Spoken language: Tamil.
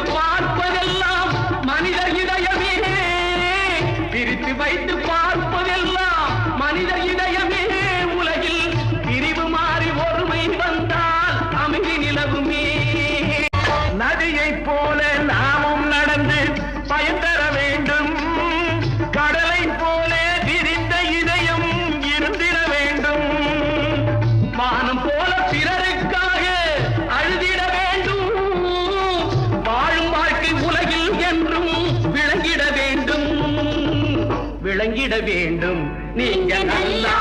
வைத்து பார்ப்பதெல்லாம் மனித இதயமே. பிரித்து வைத்து பார்ப்பதெல்லாம் மனித இதயமே. உலகில் பிரிவு மாறி ஒருமை வந்தால் அமைதி நிலவுமே. நதியைப் போல நாமும் நடந்து பயந்த விளங்கிட வேண்டும். நீங்க நல்லா